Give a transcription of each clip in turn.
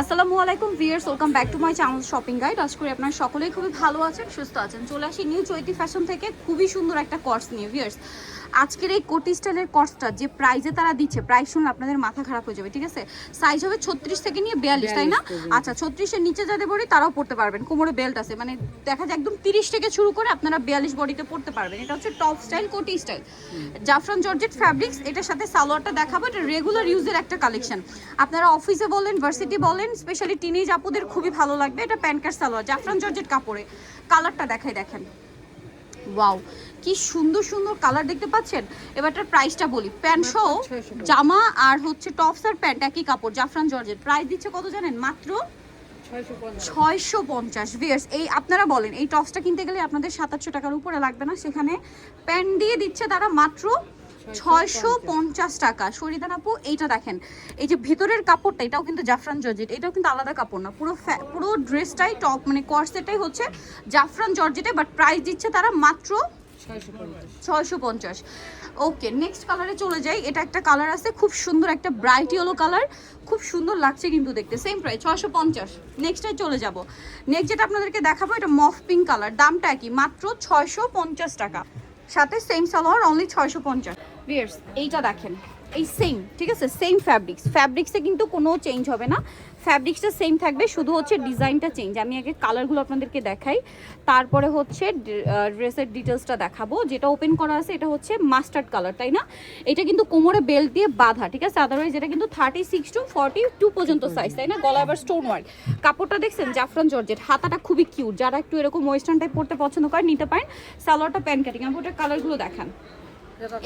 আসসালামু আলাইকুম viewers welcome back to my channel shopping guide. আজ করে আপনারা সকলেই খুবই ভালো আছেন সুস্থ আছেন। চলে আসি নিউ চৈতি ফ্যাশন থেকে খুবই সুন্দর একটা কর্স নিয়ে ভিয়ার্স আজকের এই কোটি স্টাইলের কর্সটা যে প্রাইজে তারা দিচ্ছে প্রাইস শুনলে আপনাদের মাথা খারাপ হয়ে যাবে ঠিক আছে? সাইজ হবে ছত্রিশ থেকে নিয়ে বিয়াল্লিশ তাই না? আচ্ছা ছত্রিশের নিচে যাদের বডি তারাও পড়তে পারবেন কোমরে বেল্ট আছে মানে দেখা যায় একদম তিরিশ থেকে শুরু করে আপনারা বিয়াল্লিশ বডিতে পড়তে পারবেন। এটা হচ্ছে টপ স্টাইল কোটি স্টাইল জাফরান জর্জেট ফ্যাব্রিক্স এটার সাথে সালোয়ারটা দেখাবো এটা রেগুলার ইউজের একটা কালেকশন আপনারা অফিসে বলেন ভার্সিটি বলেন স্পেশালি টিনেজ আপুদের খুবই ভালো লাগবে। এটা প্যান্ট কার্ড সালোয়ার জাফরান জর্জেট কাপড়ে। কালারটা দেখাই দেখেন। ওয়াও কি সুন্দর সুন্দর কালার দেখতে পাচ্ছেন? এবারটার প্রাইসটা বলি। প্যান্ট সহ জামা আর হচ্ছে টপস আর প্যান্ট একই কাপড় জাফরান জর্জেট প্রাইস দিচ্ছে কত জানেন? মাত্র ছয়শো পঞ্চাশ। ভিয়ার্স এই আপনারা বলেন এই টপসটা কিনতে গেলে আপনাদের সাতাশশো টাকার উপরে লাগবে না? সেখানে প্যান্ট দিয়ে দিচ্ছে তারা মাত্র ছয়শো পঞ্চাশ টাকা। সরিদান আপু, এইটা দেখেন। এই যে ভিতরের কাপড়টা, এটাও কিন্তু জাফরান জর্জেট, এটাও কিন্তু আলাদা কাপড় না। পুরো পুরো ড্রেসটাই টপ মানে কর্সেটাই হচ্ছে জাফরান জর্জেটে বাট প্রাইস দিচ্ছে তারা মাত্র ছয়শো পঞ্চাশ। ওকে নেক্সট কালারে চলে যাই। এটা একটা কালার আছে, খুব সুন্দর একটা ব্রাইট ইয়েলো কালার খুব সুন্দর লাগছে কিন্তু দেখতে সেম প্রাইস ছয়শো পঞ্চাশ। নেক্সটে চলে যাব। নেক্সট যেটা আপনাদেরকে দেখাবো, এটা মফ পিঙ্ক কালার দামটা কি মাত্র ছয়শো পঞ্চাশ টাকা। সাথে সেম সালোয়ার অনলি ছয়শো পঞ্চাশ। বিয়ার্স এইটা দেখেন। এই সেম ঠিক আছে? সেম ফ্যাব্রিক্স ফ্যাব্রিক্সে কিন্তু কোনো চেঞ্জ হবে না। ফ্যাব্রিক্সটা সেম থাকবে, শুধু হচ্ছে ডিজাইনটা চেঞ্জ আমি আগে কালারগুলো আপনাদেরকে দেখাই। তারপরে হচ্ছে ড্রেসের ডিটেলসটা দেখাবো। যেটা ওপেন করা আছে, এটা হচ্ছে মাস্টার্ড কালার তাই না? এটা কিন্তু কোমরে বেল্ট দিয়ে বাঁধা, ঠিক আছে? আদারওয়াইজ এটা কিন্তু thirty six to forty two পর্যন্ত সাইজ তাই না? গলা আবার স্টোন ওয়ার্ক কাপড়টা দেখছেন? জাফরান জর্জেট হাতাটা খুবই কিউট যারা একটু এরকম ওয়েস্টার্ন টাইপ পড়তে পছন্দ করেন, নিতে পারেন। সালোয়ারটা প্যান্ট কাটিং আমি ওটার কালারগুলো দেখান।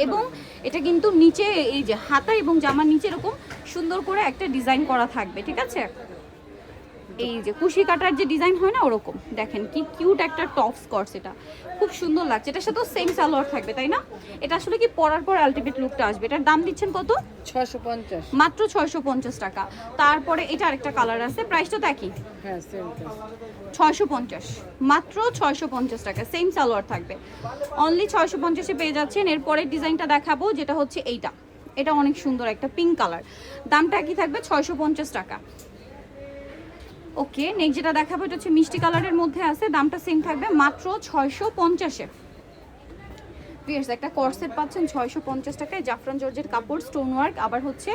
এবং এটা কিন্তু নিচে এই যে হাতা এবং জামার নিচে এরকম সুন্দর করে একটা ডিজাইন করা থাকবে, ঠিক আছে? এই যে কুশি কাটার যে ডিজাইন হয় না ওরকম। দেখেন কি কিউট একটা টপস করস এটা। খুব সুন্দর লাগছে। এটার সাথেও সেম সালোয়ার থাকবে তাই না? এটা আসলে কি পরার পর আলটিমেট লুকটা আসবে। এটার দাম দিচ্ছেন কত? ছয়শো পঞ্চাশ। মাত্র ছয়শো পঞ্চাশ টাকা। তারপরে এটা আরেকটা কালার আছে। প্রাইসটা তো একই। হ্যাঁ ছয়শো পঞ্চাশ। মাত্র ছয়শো পঞ্চাশ টাকা। সেম সালোয়ার থাকবে। অনলি ছয়শো পঞ্চাশে পেয়ে যাচ্ছেন। এরপরের ডিজাইনটা দেখাবো যেটা হচ্ছে এইটা। এটা অনেক সুন্দর একটা পিঙ্ক কালার দামটা একই থাকবে ছয়শো পঞ্চাশ টাকা। ওকে নেক্সট যেটা দেখাবো, এটা হচ্ছে মিষ্টি কালারের মধ্যে আছে। দামটা সেম থাকবে মাত্র ছয়শো পঞ্চাশে। পিয়ার্স একটা কর্সেট পাচ্ছেন ছয়শো পঞ্চাশ টাকায়। জাফরান জর্জের কাপড় স্টোন ওয়ার্ক আবার হচ্ছে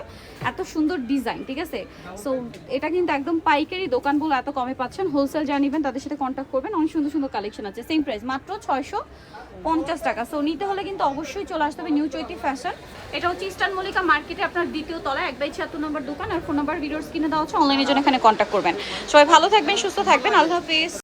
এত সুন্দর ডিজাইন ঠিক আছে? সো এটা কিন্তু একদম পাইকারি দোকানগুলো এত কমে পাচ্ছেন। হোলসেল যা নেবেন, তাদের সাথে কন্ট্যাক্ট করবেন। অনেক সুন্দর সুন্দর কালেকশন আছে। সেম প্রাইস মাত্র ছয়শো পঞ্চাশ টাকা। সো নিতে হলে কিন্তু অবশ্যই চলে আসতে হবে নিউ চৈতি ফ্যাশন এটা হচ্ছে ইস্টার্ন মল্লিকা মার্কেটে আপনার দ্বিতীয় তলায়, এক বাই ছিয়াত্তর নম্বর দোকান। আর ফোন নাম্বার ভিডিওস কিনে দেওয়া হচ্ছে অনলাইনের জন্য এখানে কন্ট্যাক্ট করবেন। সবাই ভালো থাকবেন, সুস্থ থাকবেন। আল্লাহ হাফিজ।